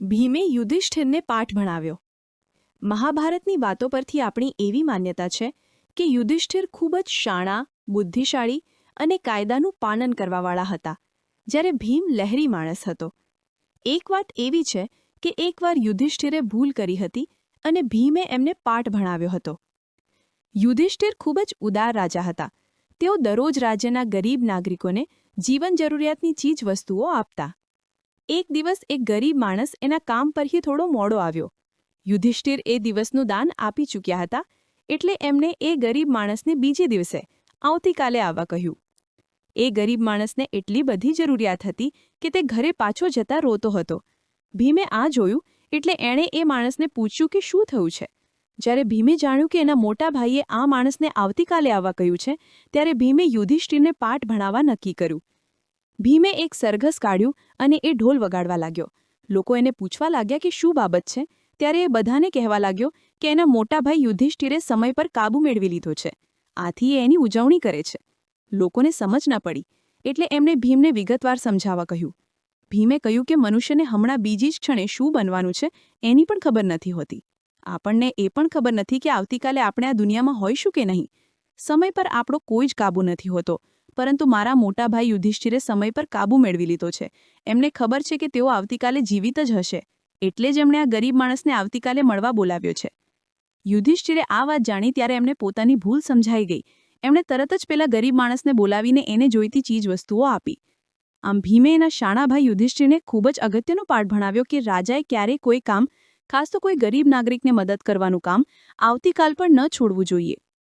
ભીમે યુધિષ્ઠિરને પાઠ ભણાવ્યો. મહાભારતની વાતો પરથી આપણી એવી માન્યતા છે કે યુધિષ્ઠિર ખૂબ જ શાણા, બુદ્ધિશાળી અને કાયદાનું પાલન કરવાવાળા હતા, જ્યારે ભીમ લહેરી માણસ હતો. એક વાત એવી છે કે એકવાર યુધિષ્ઠિરે ભૂલ કરી હતી અને ભીમે એમને પાઠ ભણાવ્યો હતો. યુધિષ્ઠિર ખૂબ જ ઉદાર રાજા હતા. તેઓ દરરોજ રાજ્યના ગરીબ નાગરિકોને જીવન જરૂરિયાતની ચીજ વસ્તુઓ આપતા. એક દિવસ એક ગરીબ માણસ એના કામ પરથી થોડો મોડો આવ્યો. યુધિષ્ઠિર એ દિવસનું દાન આપી ચૂક્યા હતા, એટલે એમણે એ ગરીબ માણસને બીજે દિવસે, આવતીકાલે આવવા કહ્યું. એ ગરીબ માણસને એટલી બધી જરૂરિયાત હતી કે તે ઘરે પાછો જતા રોતો હતો. ભીમે આ જોયું, એટલે એણે એ માણસને પૂછ્યું કે શું થયું છે? જ્યારે ભીમે જાણ્યું કે એના મોટા ભાઈએ આ માણસને આવતીકાલે આવવા કહ્યું છે, ત્યારે ભીમે યુધિષ્ઠિરને પાઠ ભણાવવા નક્કી કર્યું. ભીમે એક સરઘસ કાઢ્યું અને એ ઢોલ વગાડવા લાગ્યો. લોકો એને પૂછવા લાગ્યા કે શું બાબત છે? ત્યારે એ બધાને કહેવા લાગ્યો કે એના મોટા ભાઈ યુધિષ્ઠિરે સમય પર કાબુ મેળવી લીધો છે. આથી એ એની ઉજવણી કરે છે. લોકોને સમજ ન પડી, એટલે એમણે ભીમને વિગતવાર સમજાવવા કહ્યું. ભીમે કહ્યું કે મનુષ્યને હમણાં બીજી જ ક્ષણે શું બનવાનું છે એની પણ ખબર નથી હોતી. આપણને એ પણ ખબર નથી કે આવતીકાલે આપણે આ દુનિયામાં હોઈશું કે નહીં. સમય પર આપણો કોઈ જ કાબુ નથી હોતો. પરંતુ મારા મોટા ભાઈ યુધિષ્ઠિરે સમય પર કાબુ મેળવી લીધો છે. એમને ખબર છે કે તેઓ આવતીકાલે જીવિત જ હશે. એટલે જ એમણે આ ગરીબ માણસને આવતીકાલે મળવા બોલાવ્યો છે. યુધિષ્ઠિરે આ વાત જાણી ત્યારે એમને પોતાની ભૂલ સમજાઈ ગઈ. એમણે તરત જ પેલા ગરીબ માણસને બોલાવીને એને જોઈતી ચીજવસ્તુઓ આપી. આમ ભીમે એના શાણાભાઈ યુધિષ્ઠિરને ખૂબ જ અગત્યનો પાઠ ભણાવ્યો કે રાજાએ ક્યારેય કોઈ કામ, ખાસ તો કોઈ ગરીબ નાગરિકને મદદ કરવાનું કામ, આવતીકાલ પણ ન છોડવું જોઈએ.